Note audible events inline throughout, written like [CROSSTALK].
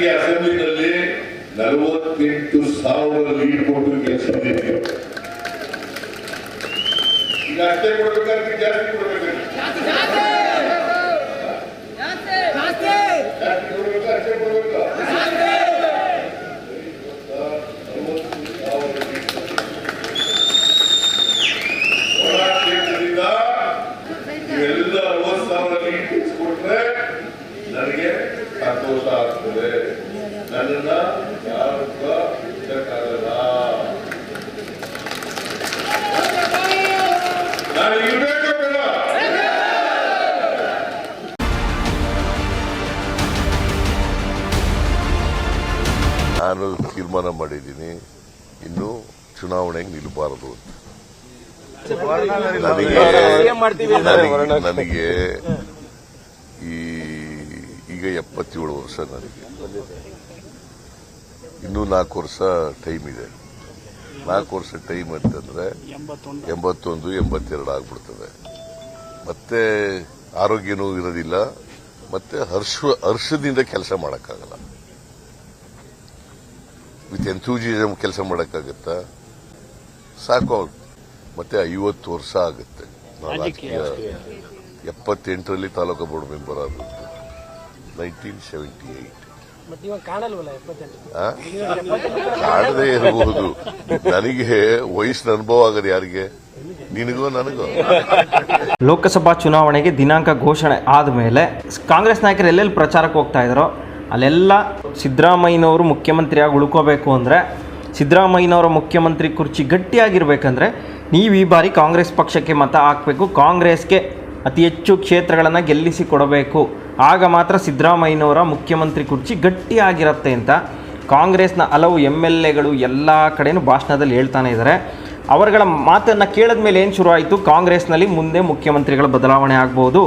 ನನಗೆ ಅಸೆಂಬ್ಲಿನಲ್ಲಿ ನಲವತ್ತೆಂಟು ಸಾವಿರ ಲೀಡ್ ಕೊಟ್ಟು ಗೆಲ್ಲಿಸಿದ್ದೀನಿ ಈಗ ಅಷ್ಟೇ ಕೊಡ್ಬೇಕಾದ್ರೆ ಜಾಸ್ತಿ ಕೊಡ್ಬೇಕಾದ್ರೆ ಇವೆಲ್ಲ ಅರವತ್ತು ಸಾವಿರ ಲೀಡ್ ಕೊಟ್ರೆ ನನಗೆ ಸಂತೋಷ ಆಗ್ತದೆ. ನನ್ನನ್ನ ಯಾರು ಕೂಡ ಬಿಡಕ್ಕಾಗಲ್ಲ ನಾನು ತೀರ್ಮಾನ ಮಾಡಿದ್ದೀನಿ. ಇನ್ನು ಚುನಾವಣೆಗೆ ನಿಲ್ಲಬಾರದು ಅಂತ. ನನಗೆ- ನನಗೆ ಈ ಈಗ ಎಪ್ಪತ್ತೇಳು ವರ್ಷ ನನಗೆ. ಇನ್ನೂ ನಾಲ್ಕು ವರ್ಷ ಟೈಮ್ ಇದೆ. ನಾಲ್ಕು ವರ್ಷ ಟೈಮ್ ಅಂತಂದ್ರೆ ಎಂಬತ್ತೊಂದು. ಎಂಬತ್ತೆರಡು ಆಗ್ಬಿಡ್ತದೆ. ಮತ್ತೆ ಆರೋಗ್ಯನೂ ಇರೋದಿಲ್ಲ. ಮತ್ತೆ ಹರ್ಷ ಹರ್ಷದಿಂದ ಕೆಲಸ ಮಾಡೋಕ್ಕಾಗಲ್ಲ. ವಿತ್ ಎಂಥೂಜಿಸಮ್ ಕೆಲಸ ಮಾಡೋಕ್ಕಾಗತ್ತಾ? ಸಾಕು ಮತ್ತೆ ಐವತ್ತು ವರ್ಷ ಆಗುತ್ತೆ. ರಾಜಕೀಯ. ಎಪ್ಪತ್ತೆಂಟರಲ್ಲಿ ತಾಲೂಕು ಬೋರ್ಡ್ ಮೆಂಬರ್ ಆಗುತ್ತೆ ನೈನ್ಟೀನ್ ಸೆವೆಂಟಿ ಏಟ್ ಕಾಣದೇ ಇರಬಹುದು. ನನಗೆ ವಯಸ್ಸಿನ ಅನುಭವ ಆಗದೆ ಯಾರಿಗೆ? ನಿನಗೂ ನನಗೂ? ಲೋಕಸಭಾ ಚುನಾವಣೆಗೆ ದಿನಾಂಕ ಘೋಷಣೆ ಆದಮೇಲೆ ಕಾಂಗ್ರೆಸ್ ನಾಯಕರು ಎಲ್ಲೆಲ್ಲಿ ಪ್ರಚಾರಕ್ಕೆ ಹೋಗ್ತಾ ಇದ್ರು ಅಲ್ಲೆಲ್ಲ ಸಿದ್ದರಾಮಯ್ಯನವರು ಮುಖ್ಯಮಂತ್ರಿಯಾಗಿ ಉಳ್ಕೋಬೇಕು ಅಂದರೆ ಸಿದ್ದರಾಮಯ್ಯನವರ ಮುಖ್ಯಮಂತ್ರಿ ಕುರ್ಚಿ ಗಟ್ಟಿಯಾಗಿರ್ಬೇಕಂದ್ರೆ ನೀವು ಈ ಬಾರಿ ಕಾಂಗ್ರೆಸ್ ಪಕ್ಷಕ್ಕೆ ಮತ ಹಾಕಬೇಕು ಕಾಂಗ್ರೆಸ್ಗೆ ಅತಿ ಹೆಚ್ಚು ಕ್ಷೇತ್ರಗಳನ್ನು ಗೆಲ್ಲಿಸಿ ಕೊಡಬೇಕು. ಆಗ ಮಾತ್ರ ಸಿದ್ದರಾಮಯ್ಯನವರ ಮುಖ್ಯಮಂತ್ರಿ ಕುರ್ಚಿ ಗಟ್ಟಿಯಾಗಿರುತ್ತೆ ಅಂತ ಕಾಂಗ್ರೆಸ್ನ ಹಲವು ಎಂ ಎಲ್ ಎಗಳು ಎಲ್ಲ ಕಡೆನೂ ಭಾಷಣದಲ್ಲಿ ಹೇಳ್ತಾನೆ ಇದ್ದಾರೆ. ಅವರುಗಳ ಮಾತನ್ನು ಕೇಳಿದ ಮೇಲೆ ಏನು ಶುರುವಾಯಿತು? ಕಾಂಗ್ರೆಸ್ನಲ್ಲಿ ಮುಂದೆ ಮುಖ್ಯಮಂತ್ರಿಗಳ ಬದಲಾವಣೆ ಆಗ್ಬೋದು.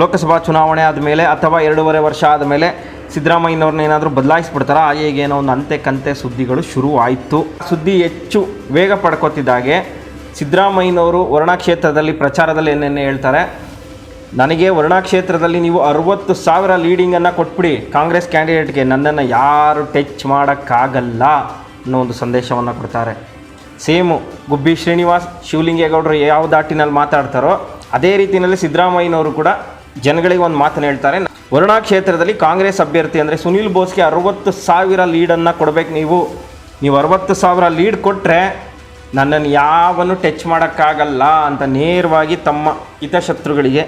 ಲೋಕಸಭಾ ಚುನಾವಣೆ ಆದಮೇಲೆ ಅಥವಾ ಎರಡೂವರೆ ವರ್ಷ ಆದಮೇಲೆ ಸಿದ್ದರಾಮಯ್ಯನವ್ರನ್ನ ಏನಾದರೂ ಬದಲಾಯಿಸ್ಬಿಡ್ತಾರಾ? ಏನೋ ಒಂದು ಅಂತೆ ಕಂತೆ ಸುದ್ದಿಗಳು ಶುರು ಆಯಿತು ಸುದ್ದಿ ಹೆಚ್ಚು ವೇಗ ಪಡ್ಕೋತಿದ್ದಾಗೆ ಸಿದ್ದರಾಮಯ್ಯನವರು ವರ್ಣಾ ಕ್ಷೇತ್ರದಲ್ಲಿ ಪ್ರಚಾರದಲ್ಲಿ ಏನೇನು ಹೇಳ್ತಾರೆ? ನನಗೆ ವರ್ಣಾ ಕ್ಷೇತ್ರದಲ್ಲಿ ನೀವು ಅರವತ್ತು ಸಾವಿರ ಲೀಡಿಂಗನ್ನು ಕೊಟ್ಬಿಡಿ. ಕಾಂಗ್ರೆಸ್ ಕ್ಯಾಂಡಿಡೇಟ್ಗೆ ನನ್ನನ್ನು ಯಾರು ಟಚ್ ಮಾಡೋಕ್ಕಾಗಲ್ಲ ಅನ್ನೋ ಒಂದು ಸಂದೇಶವನ್ನು ಕೊಡ್ತಾರೆ. ಸೇಮು, ಗುಬ್ಬಿ ಶ್ರೀನಿವಾಸ್, ಶಿವಲಿಂಗೇಗೌಡರು ಯಾವ ದಾಟಿನಲ್ಲಿ ಮಾತಾಡ್ತಾರೋ ಅದೇ ರೀತಿಯಲ್ಲಿ ಸಿದ್ದರಾಮಯ್ಯನವರು ಕೂಡ ಜನಗಳಿಗೆ ಒಂದು ಮಾತನ್ನು ಹೇಳ್ತಾರೆ. ವರುಣಾ ಕ್ಷೇತ್ರದಲ್ಲಿ ಕಾಂಗ್ರೆಸ್ ಅಭ್ಯರ್ಥಿ ಅಂದರೆ ಸುನೀಲ್ ಬೋಸ್ಗೆ ಅರವತ್ತು ಸಾವಿರ ಲೀಡನ್ನು ಕೊಡಬೇಕು ನೀವು. ನೀವು ಅರವತ್ತು ಸಾವಿರ ಲೀಡ್ ಕೊಟ್ಟರೆ ನನ್ನನ್ನು ಯಾವನ್ನು ಟಚ್ ಮಾಡೋಕ್ಕಾಗಲ್ಲ ಅಂತ ನೇರವಾಗಿ ತಮ್ಮ ಹಿತಶತ್ರುಗಳಿಗೆ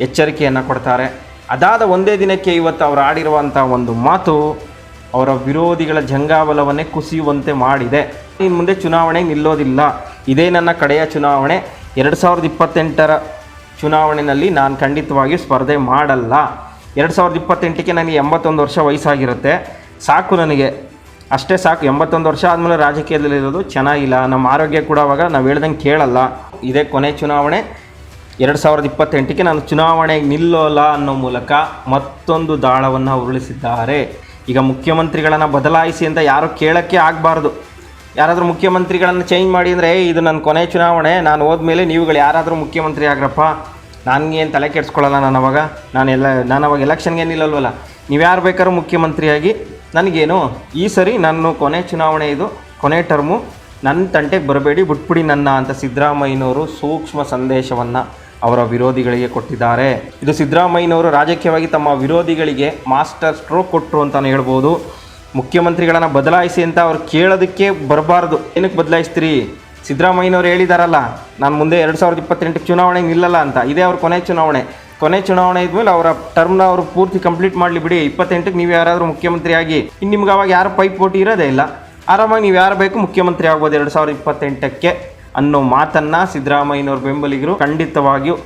ಎಚ್ಚರಿಕೆಯನ್ನು ಕೊಡ್ತಾರೆ. ಅದಾದ ಒಂದೇ ದಿನಕ್ಕೆ ಇವತ್ತು ಅವರು ಆಡಿರುವಂಥ ಒಂದು ಮಾತು ಅವರ ವಿರೋಧಿಗಳ ಜಂಗಾಬಲವನ್ನೇ ಕುಸಿಯುವಂತೆ ಮಾಡಿದೆ. ಇನ್ನು ಮುಂದೆ ಚುನಾವಣೆ ನಿಲ್ಲೋದಿಲ್ಲ. ಇದೇ ನನ್ನ ಕಡೆಯ ಚುನಾವಣೆ. ಎರಡು ಸಾವಿರದ ಇಪ್ಪತ್ತೆಂಟರ ಚುನಾವಣೆಯಲ್ಲಿ ನಾನು ಖಂಡಿತವಾಗಿಯೂ ಸ್ಪರ್ಧೆ ಮಾಡಲ್ಲ. ಎರಡು ಸಾವಿರದ ಇಪ್ಪತ್ತೆಂಟಕ್ಕೆ ನನಗೆ ಎಂಬತ್ತೊಂದು ವರ್ಷ ವಯಸ್ಸಾಗಿರುತ್ತೆ. ಸಾಕು ನನಗೆ. ಅಷ್ಟೇ ಸಾಕು. ಎಂಬತ್ತೊಂದು ವರ್ಷ ಆದಮೇಲೆ ರಾಜಕೀಯದಲ್ಲಿರೋದು ಚೆನ್ನಾಗಿಲ್ಲ. ನಮ್ಮ ಆರೋಗ್ಯ ಕೂಡ ಅವಾಗ ನಾವು ಹೇಳ್ದಂಗೆ ಕೇಳಲ್ಲ. ಇದೇ ಕೊನೆ ಚುನಾವಣೆ. ಎರಡು ಸಾವಿರದ ಇಪ್ಪತ್ತೆಂಟಕ್ಕೆ ನಾನು ಚುನಾವಣೆಗೆ ನಿಲ್ಲೋಲ್ಲ ಅನ್ನೋ ಮೂಲಕ ಮತ್ತೊಂದು ದಾಳವನ್ನು ಉರುಳಿಸಿದ್ದಾರೆ. ಈಗ ಮುಖ್ಯಮಂತ್ರಿಗಳನ್ನು ಬದಲಾಯಿಸಿ ಅಂತ ಯಾರು ಕೇಳೋಕ್ಕೆ ಆಗಬಾರ್ದು. ಯಾರಾದರೂ ಮುಖ್ಯಮಂತ್ರಿಗಳನ್ನು ಚೇಂಜ್ ಮಾಡಿ ಅಂದರೆ ಇದು ನನ್ನ ಕೊನೆ ಚುನಾವಣೆ, ನಾನು ಹೋದ್ಮೇಲೆ ನೀವುಗಳು ಯಾರಾದರೂ ಮುಖ್ಯಮಂತ್ರಿ ಆಗ್ರಪ್ಪ ನನಗೇನು ತಲೆ ಕೆಡಿಸ್ಕೊಳ್ಳಲ್ಲ ನಾನು ಅವಾಗ? ನಾನು ಎಲ್ಲ, ನಾನು ಅವಾಗ ಎಲೆಕ್ಷನ್ಗೆ ನಿಲ್ಲಲ್ವಲ್ಲ? ನೀವು ಯಾರು ಬೇಕಾದ್ರೂ ಮುಖ್ಯಮಂತ್ರಿಯಾಗಿ, ನನಗೇನು, ಈ ಸರಿ ನನ್ನ ಕೊನೆ ಚುನಾವಣೆ ಇದು, ಕೊನೆ ಟರ್ಮು ನನ್ನ ತಂಟೆಗೆ ಬರಬೇಡಿ, ಬಿಟ್ಬಿಡಿ ನನ್ನ ಅಂತ ಸಿದ್ದರಾಮಯ್ಯನವರು ಸೂಕ್ಷ್ಮ ಸಂದೇಶವನ್ನು ಅವರ ವಿರೋಧಿಗಳಿಗೆ ಕೊಟ್ಟಿದ್ದಾರೆ. ಇದು ಸಿದ್ದರಾಮಯ್ಯನವರು ರಾಜಕೀಯವಾಗಿ ತಮ್ಮ ವಿರೋಧಿಗಳಿಗೆ ಮಾಸ್ಟರ್ ಸ್ಟ್ರೋಕ್ ಕೊಟ್ಟರು ಅಂತಲೇ ಹೇಳ್ಬೋದು. ಮುಖ್ಯಮಂತ್ರಿಗಳನ್ನು ಬದಲಾಯಿಸಿ ಅಂತ ಅವ್ರು ಕೇಳೋದಕ್ಕೆ ಬರಬಾರ್ದು. ಏನಕ್ಕೆ ಬದಲಾಯಿಸ್ತೀರಿ? ಸಿದ್ದರಾಮಯ್ಯನವ್ರು ಹೇಳಿದಾರಲ್ಲ, ನಾನು ಮುಂದೆ ಎರಡು ಸಾವಿರದ ಇಪ್ಪತ್ತೆಂಟಕ್ಕೆ ಚುನಾವಣೆ ನಿಲ್ಲಲ್ಲ ಅಂತ. ಇದೇ ಅವ್ರ ಕೊನೆ ಚುನಾವಣೆ. ಕೊನೆ ಚುನಾವಣೆ ಇದ್ಮೇಲೆ ಅವರ ಟರ್ಮ್ನ ಅವರು ಪೂರ್ತಿ ಕಂಪ್ಲೀಟ್ ಮಾಡಲಿ ಬಿಡಿ. ಇಪ್ಪತ್ತೆಂಟಕ್ಕೆ ನೀವು ಯಾರಾದರೂ ಮುಖ್ಯಮಂತ್ರಿ ಆಗಿ ಇನ್ನು ನಿಮ್ಗೆ ಅವಾಗ ಯಾರು ಪೈಪೋಟಿ ಇರೋದೇ ಇಲ್ಲ. ಆರಾಮಾಗಿ ನೀವು ಯಾರು ಬೇಕು ಮುಖ್ಯಮಂತ್ರಿ ಆಗ್ಬೋದು ಎರಡು ಸಾವಿರದ ಇಪ್ಪತ್ತೆಂಟಕ್ಕೆ. ಅನ್ನೋ ಮಾತನ್ನು ಸಿದ್ದರಾಮಯ್ಯನವ್ರ ಬೆಂಬಲಿಗರು ಖಂಡಿತವಾಗಿಯೂ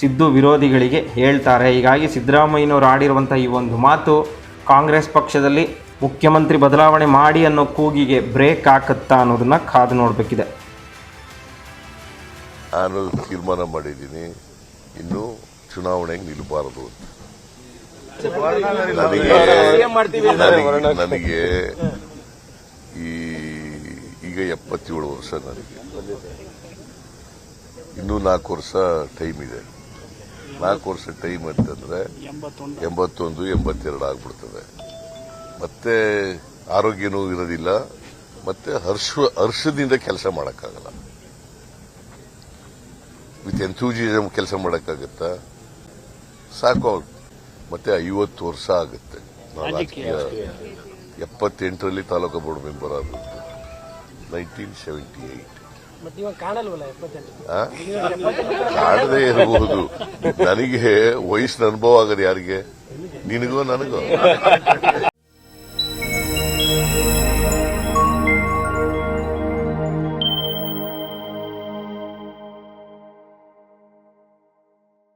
ಸಿದ್ದು ವಿರೋಧಿಗಳಿಗೆ ಹೇಳ್ತಾರೆ. ಹೀಗಾಗಿ ಸಿದ್ದರಾಮಯ್ಯನವರು ಆಡಿರುವಂಥ ಈ ಒಂದು ಮಾತು ಕಾಂಗ್ರೆಸ್ ಪಕ್ಷದಲ್ಲಿ ಮುಖ್ಯಮಂತ್ರಿ ಬದಲಾವಣೆ ಮಾಡಿ ಅನ್ನೋ ಕೂಗಿಗೆ ಬ್ರೇಕ್ ಹಾಕುತ್ತಾ ಅನ್ನೋದನ್ನ ಕಾದು ನೋಡಬೇಕಿದೆ. ನಾನು ತೀರ್ಮಾನ ಮಾಡಿದ್ದೀನಿ. ಇನ್ನು ಚುನಾವಣೆಗೆ ನಿಲ್ಲಬಾರದು ಅಂತ. ನನಗೆ ಈಗ ಎಪ್ಪತ್ತೇಳು ವರ್ಷ ನನಗೆ. ಇನ್ನೂ ನಾಲ್ಕು ವರ್ಷ ಟೈಮ್ ಇದೆ. ನಾಲ್ಕು ವರ್ಷ ಟೈಮ್ ಅಂತಂದ್ರೆ ಎಂಬತ್ತೊಂದು ಎಂಬತ್ತೆರಡು ಆಗ್ಬಿಡ್ತದೆ. ಮತ್ತೆ ಆರೋಗ್ಯನೂ ಇರೋದಿಲ್ಲ. ಮತ್ತೆ ಹರ್ಷ ಹರ್ಷದಿಂದ ಕೆಲಸ ಮಾಡೋಕ್ಕಾಗಲ್ಲ. ವಿತ್ ಎಂಥೂಜಿಸಮ್ ಕೆಲಸ ಮಾಡೋಕ್ಕಾಗತ್ತಾ? ಸಾಕು. ಮತ್ತೆ ಐವತ್ತು ವರ್ಷ ಆಗುತ್ತೆ. ಎಪ್ಪತ್ತೆಂಟರಲ್ಲಿ ತಾಲೂಕು ಬೋರ್ಡ್ ಮೆಂಬರ್ ಆದದ್ದು ನೈನ್ಟೀನ್ ಸೆವೆಂಟಿ ಏಟ್ ಕಾಣಲ್ವಲ್ಲ [LAUGHS] ಕಾಣದೇ ಇರಬಹುದು. ನನಗೆ ವಯಸ್ಸಿನ ಅನುಭವ ಆಗದು ಯಾರಿಗೆ? ನಿನಗೋ ನನಗೋ?